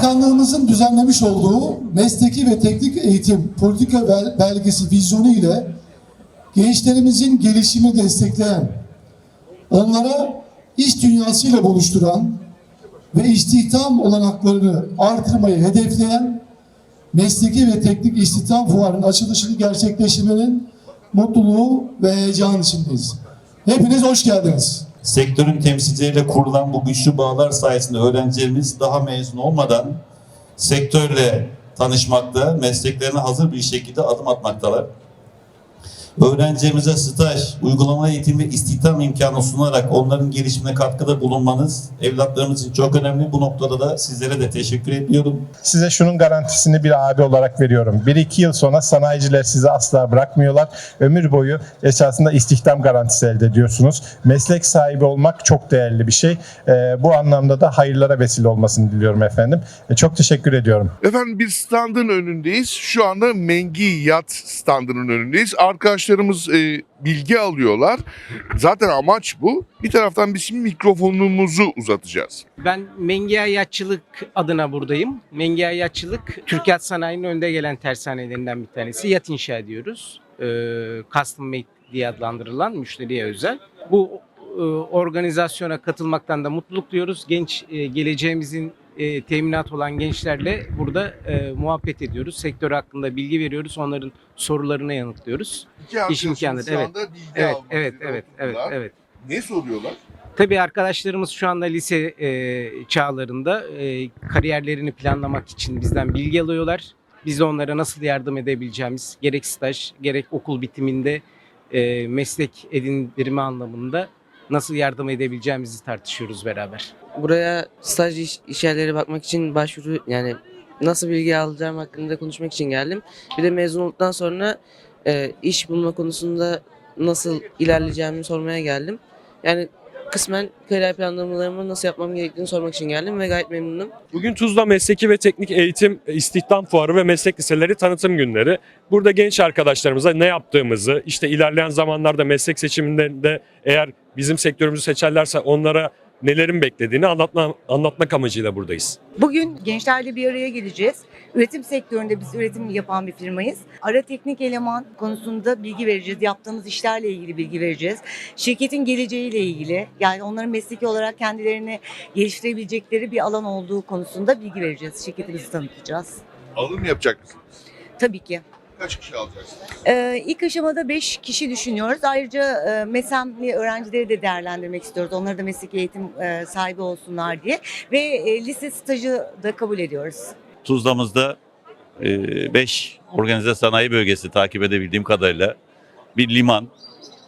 Bakanlığımızın düzenlemiş olduğu mesleki ve teknik eğitim politika bel- belgesi vizyonu ile gençlerimizin gelişimi destekleyen, onlara iş dünyasıyla buluşturan ve istihdam olanaklarını artırmayı hedefleyen mesleki ve teknik istihdam fuarının açılışını gerçekleştirmenin mutluluğu ve heyecan içindeyiz. Hepiniz hoş geldiniz. Sektörün temsilcileriyle kurulan bu güçlü bağlar sayesinde öğrencilerimiz daha mezun olmadan sektörle tanışmakta, mesleklerine hazır bir şekilde adım atmaktalar. Öğrencilerimize staj, uygulama eğitim ve istihdam imkanı sunarak onların gelişimine katkıda bulunmanız evlatlarımız için çok önemli. Bu noktada da sizlere de teşekkür ediyorum. Size şunun garantisini bir abi olarak veriyorum. 1-2 yıl sonra sanayiciler sizi asla bırakmıyorlar. Ömür boyu esasında istihdam garantisi elde ediyorsunuz. Meslek sahibi olmak çok değerli bir şey. Ee, bu anlamda da hayırlara vesile olmasını diliyorum efendim. E, çok teşekkür ediyorum. Efendim bir standın önündeyiz. Şu anda Mengi Yat standının önündeyiz. Arkadaşlarımız e, bilgi alıyorlar. Zaten amaç bu. Bir taraftan biz şimdi mikrofonumuzu uzatacağız. Ben Mengia Yatçılık adına buradayım. Mengia Yatçılık, Türk Sanayi'nin önde gelen tersanelerinden bir tanesi. Yat inşa ediyoruz. Ee, custom made diye adlandırılan müşteriye özel. Bu e, organizasyona katılmaktan da mutluluk duyuyoruz. Genç e, geleceğimizin e, teminat olan gençlerle burada e, muhabbet ediyoruz. Sektör hakkında bilgi veriyoruz. Onların sorularına yanıtlıyoruz. İki İş arkadaşımız şu evet. anda bilgi Evet, almak evet, evet, evet, evet. Ne soruyorlar? Tabii arkadaşlarımız şu anda lise e, çağlarında e, kariyerlerini planlamak için bizden bilgi alıyorlar. Biz de onlara nasıl yardım edebileceğimiz gerek staj gerek okul bitiminde e, meslek edindirme anlamında nasıl yardım edebileceğimizi tartışıyoruz beraber. Buraya staj iş, iş yerleri bakmak için başvuru yani nasıl bilgi alacağım hakkında konuşmak için geldim. Bir de mezun olduktan sonra e, iş bulma konusunda nasıl ilerleyeceğimi sormaya geldim. Yani kısmen kariyer planlamalarımı nasıl yapmam gerektiğini sormak için geldim ve gayet memnunum. Bugün Tuzla Mesleki ve Teknik Eğitim İstihdam Fuarı ve Meslek Liseleri tanıtım günleri. Burada genç arkadaşlarımıza ne yaptığımızı, işte ilerleyen zamanlarda meslek seçiminde eğer bizim sektörümüzü seçerlerse onlara nelerin beklediğini anlatma, anlatmak amacıyla buradayız. Bugün gençlerle bir araya geleceğiz. Üretim sektöründe biz üretim yapan bir firmayız. Ara teknik eleman konusunda bilgi vereceğiz. Yaptığımız işlerle ilgili bilgi vereceğiz. Şirketin geleceğiyle ilgili yani onların mesleki olarak kendilerini geliştirebilecekleri bir alan olduğu konusunda bilgi vereceğiz. Şirketimizi tanıtacağız. Alım yapacak mısınız? Tabii ki. Kaç kişi alacaksınız? Ee, ilk aşamada 5 kişi düşünüyoruz. Ayrıca e, MESEM'li öğrencileri de değerlendirmek istiyoruz. Onları da mesleki eğitim e, sahibi olsunlar diye. Ve e, lise stajı da kabul ediyoruz. Tuzla'mızda 5 organize sanayi bölgesi takip edebildiğim kadarıyla bir liman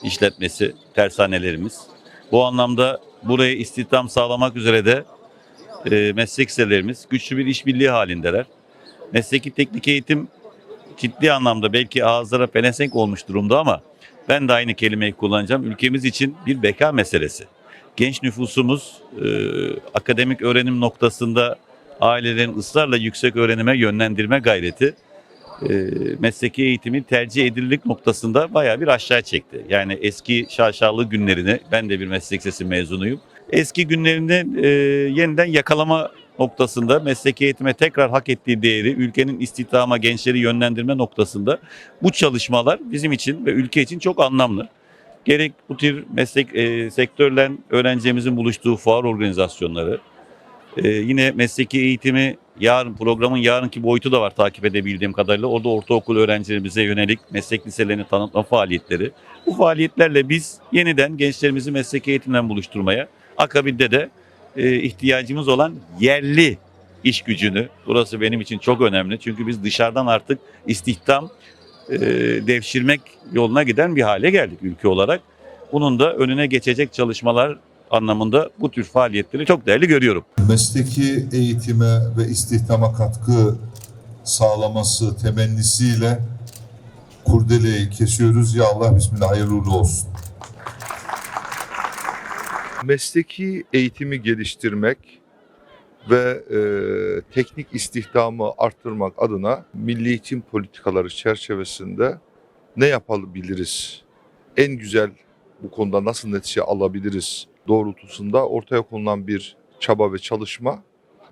işletmesi, tersanelerimiz. Bu anlamda buraya istihdam sağlamak üzere de e, meslek liselerimiz güçlü bir işbirliği halindeler. Mesleki teknik eğitim ciddi anlamda belki ağızlara pelesenk olmuş durumda ama ben de aynı kelimeyi kullanacağım. Ülkemiz için bir beka meselesi. Genç nüfusumuz e, akademik öğrenim noktasında ailelerin ısrarla yüksek öğrenime yönlendirme gayreti e, mesleki eğitimin tercih edilirlik noktasında bayağı bir aşağı çekti. Yani eski şaşalı günlerini, ben de bir meslek lisesi mezunuyum. Eski günlerini e, yeniden yakalama noktasında mesleki eğitime tekrar hak ettiği değeri ülkenin istihdama gençleri yönlendirme noktasında bu çalışmalar bizim için ve ülke için çok anlamlı. Gerek bu tür meslek e, sektörle öğrencilerimizin buluştuğu fuar organizasyonları, ee, yine mesleki eğitimi yarın programın yarınki boyutu da var takip edebildiğim kadarıyla. Orada ortaokul öğrencilerimize yönelik meslek liselerini tanıtma faaliyetleri. Bu faaliyetlerle biz yeniden gençlerimizi mesleki eğitimden buluşturmaya, akabinde de e, ihtiyacımız olan yerli iş gücünü, burası benim için çok önemli. Çünkü biz dışarıdan artık istihdam e, devşirmek yoluna giden bir hale geldik ülke olarak. Bunun da önüne geçecek çalışmalar anlamında bu tür faaliyetleri çok değerli görüyorum. mesleki eğitime ve istihdama katkı sağlaması temennisiyle kurdeleyi kesiyoruz. Ya Allah bismillah hayırlı olsun. Mesleki eğitimi geliştirmek ve e, teknik istihdamı arttırmak adına milli eğitim politikaları çerçevesinde ne yapabiliriz? En güzel bu konuda nasıl netice alabiliriz doğrultusunda ortaya konulan bir çaba ve çalışma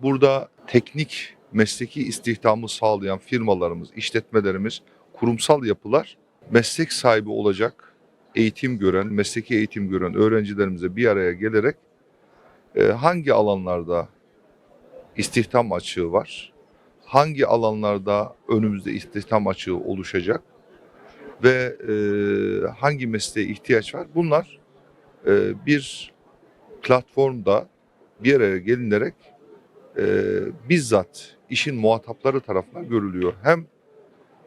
Burada teknik mesleki istihdamı sağlayan firmalarımız, işletmelerimiz, kurumsal yapılar meslek sahibi olacak eğitim gören, mesleki eğitim gören öğrencilerimize bir araya gelerek e, hangi alanlarda istihdam açığı var, hangi alanlarda önümüzde istihdam açığı oluşacak ve e, hangi mesleğe ihtiyaç var bunlar e, bir platformda bir araya gelinerek e, bizzat işin muhatapları tarafından görülüyor. Hem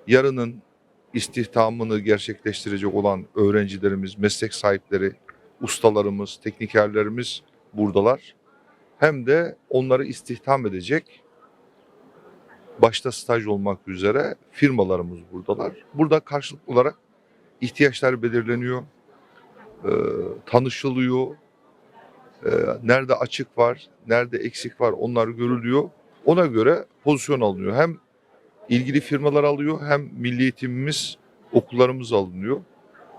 yarının istihdamını gerçekleştirecek olan öğrencilerimiz, meslek sahipleri, ustalarımız, teknikerlerimiz buradalar. Hem de onları istihdam edecek başta staj olmak üzere firmalarımız buradalar. Burada karşılıklı olarak ihtiyaçlar belirleniyor, e, tanışılıyor, e, nerede açık var, nerede eksik var onlar görülüyor. Ona göre pozisyon alınıyor. Hem ilgili firmalar alıyor hem milli eğitimimiz, okullarımız alınıyor.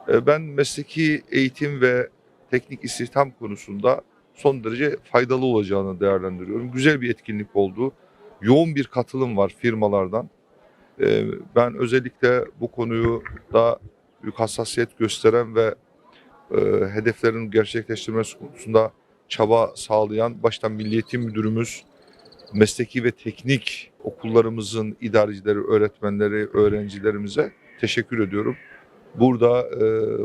E, ben mesleki eğitim ve teknik istihdam konusunda son derece faydalı olacağını değerlendiriyorum. Güzel bir etkinlik oldu. Yoğun bir katılım var firmalardan. E, ben özellikle bu konuyu da büyük hassasiyet gösteren ve e, hedeflerin gerçekleştirmesi konusunda çaba sağlayan başta Milli Eğitim Müdürümüz, mesleki ve teknik okullarımızın idarecileri, öğretmenleri, öğrencilerimize teşekkür ediyorum. Burada e,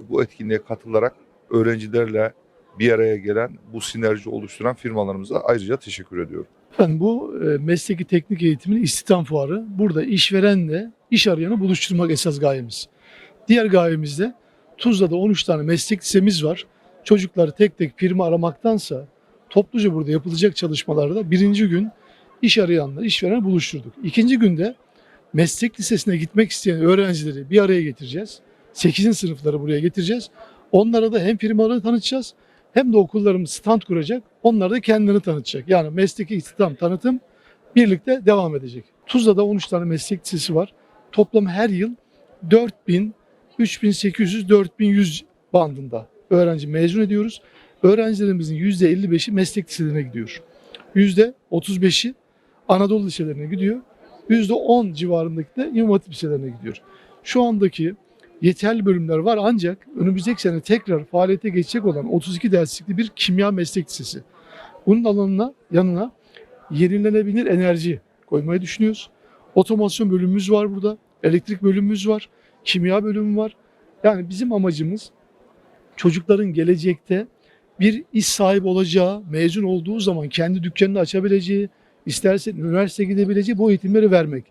bu etkinliğe katılarak öğrencilerle bir araya gelen, bu sinerji oluşturan firmalarımıza ayrıca teşekkür ediyorum. Efendim bu e, mesleki teknik eğitimin istihdam fuarı. Burada işverenle iş arayanı buluşturmak esas gayemiz. Diğer gayemiz de Tuzla'da 13 tane meslek lisemiz var. Çocukları tek tek firma aramaktansa topluca burada yapılacak çalışmalarda birinci gün iş arayanla işveren buluşturduk. İkinci günde meslek lisesine gitmek isteyen öğrencileri bir araya getireceğiz. 8. sınıfları buraya getireceğiz. Onlara da hem firmaları tanıtacağız hem de okullarımız stand kuracak. Onlar da kendilerini tanıtacak. Yani mesleki istihdam tanıtım birlikte devam edecek. Tuzla'da 13 tane meslek lisesi var. Toplam her yıl 4000, 3800, 4100 bandında öğrenci mezun ediyoruz. Öğrencilerimizin %55'i meslek liselerine gidiyor. %35'i Anadolu liselerine gidiyor. %10 civarındaki de İmam Hatip liselerine gidiyor. Şu andaki yeterli bölümler var ancak önümüzdeki sene tekrar faaliyete geçecek olan 32 derslikli bir kimya meslek lisesi. Bunun alanına yanına yenilenebilir enerji koymayı düşünüyoruz. Otomasyon bölümümüz var burada. Elektrik bölümümüz var. Kimya bölümü var. Yani bizim amacımız çocukların gelecekte bir iş sahibi olacağı, mezun olduğu zaman kendi dükkanını açabileceği, isterse üniversite gidebileceği bu eğitimleri vermek.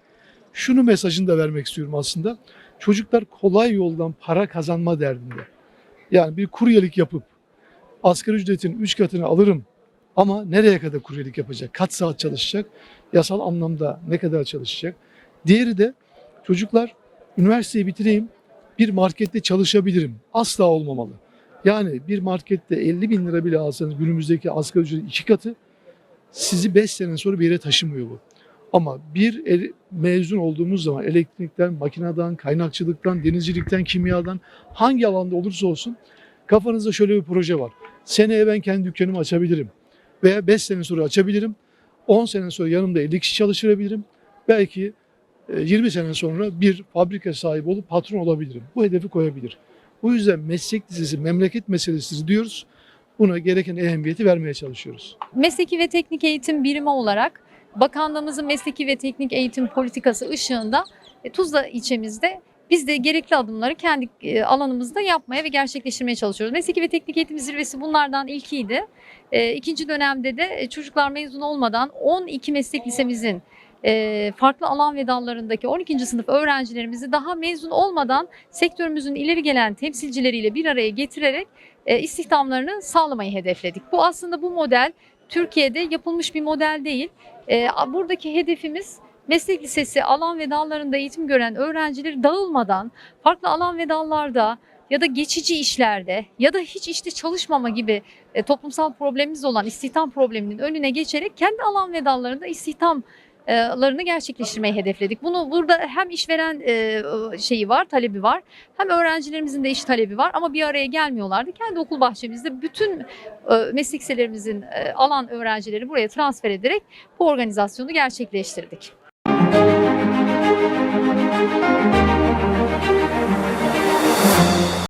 Şunu mesajını da vermek istiyorum aslında. Çocuklar kolay yoldan para kazanma derdinde. Yani bir kuryelik yapıp asgari ücretin 3 katını alırım ama nereye kadar kuryelik yapacak? Kaç saat çalışacak? Yasal anlamda ne kadar çalışacak? Diğeri de çocuklar üniversiteyi bitireyim, bir markette çalışabilirim. Asla olmamalı. Yani bir markette 50 bin lira bile alsanız günümüzdeki asgari ücretin iki katı sizi 5 sene sonra bir yere taşımıyor bu. Ama bir el- mezun olduğumuz zaman elektrikten, makineden, kaynakçılıktan, denizcilikten, kimyadan hangi alanda olursa olsun kafanızda şöyle bir proje var. Seneye ben kendi dükkanımı açabilirim. Veya 5 sene sonra açabilirim. 10 sene sonra yanımda 50 kişi çalıştırabilirim. Belki e, 20 sene sonra bir fabrika sahibi olup patron olabilirim. Bu hedefi koyabilir. Bu yüzden meslek lisesi memleket meselesi diyoruz. Buna gereken ehemmiyeti vermeye çalışıyoruz. Mesleki ve teknik eğitim birimi olarak bakanlığımızın mesleki ve teknik eğitim politikası ışığında e, Tuzla ilçemizde biz de gerekli adımları kendi e, alanımızda yapmaya ve gerçekleştirmeye çalışıyoruz. Mesleki ve teknik eğitim zirvesi bunlardan ilkiydi. E, İkinci dönemde de çocuklar mezun olmadan 12 meslek lisemizin farklı alan ve dallarındaki 12. sınıf öğrencilerimizi daha mezun olmadan sektörümüzün ileri gelen temsilcileriyle bir araya getirerek istihdamlarını sağlamayı hedefledik. Bu aslında bu model Türkiye'de yapılmış bir model değil. E, buradaki hedefimiz meslek lisesi alan ve dallarında eğitim gören öğrencileri dağılmadan farklı alan ve dallarda ya da geçici işlerde ya da hiç işte çalışmama gibi e, toplumsal problemimiz olan istihdam probleminin önüne geçerek kendi alan ve dallarında istihdam larını gerçekleştirmeyi hedefledik. Bunu burada hem işveren e, şeyi var, talebi var, hem öğrencilerimizin de iş talebi var ama bir araya gelmiyorlardı. Kendi okul bahçemizde bütün e, meslek e, alan öğrencileri buraya transfer ederek bu organizasyonu gerçekleştirdik.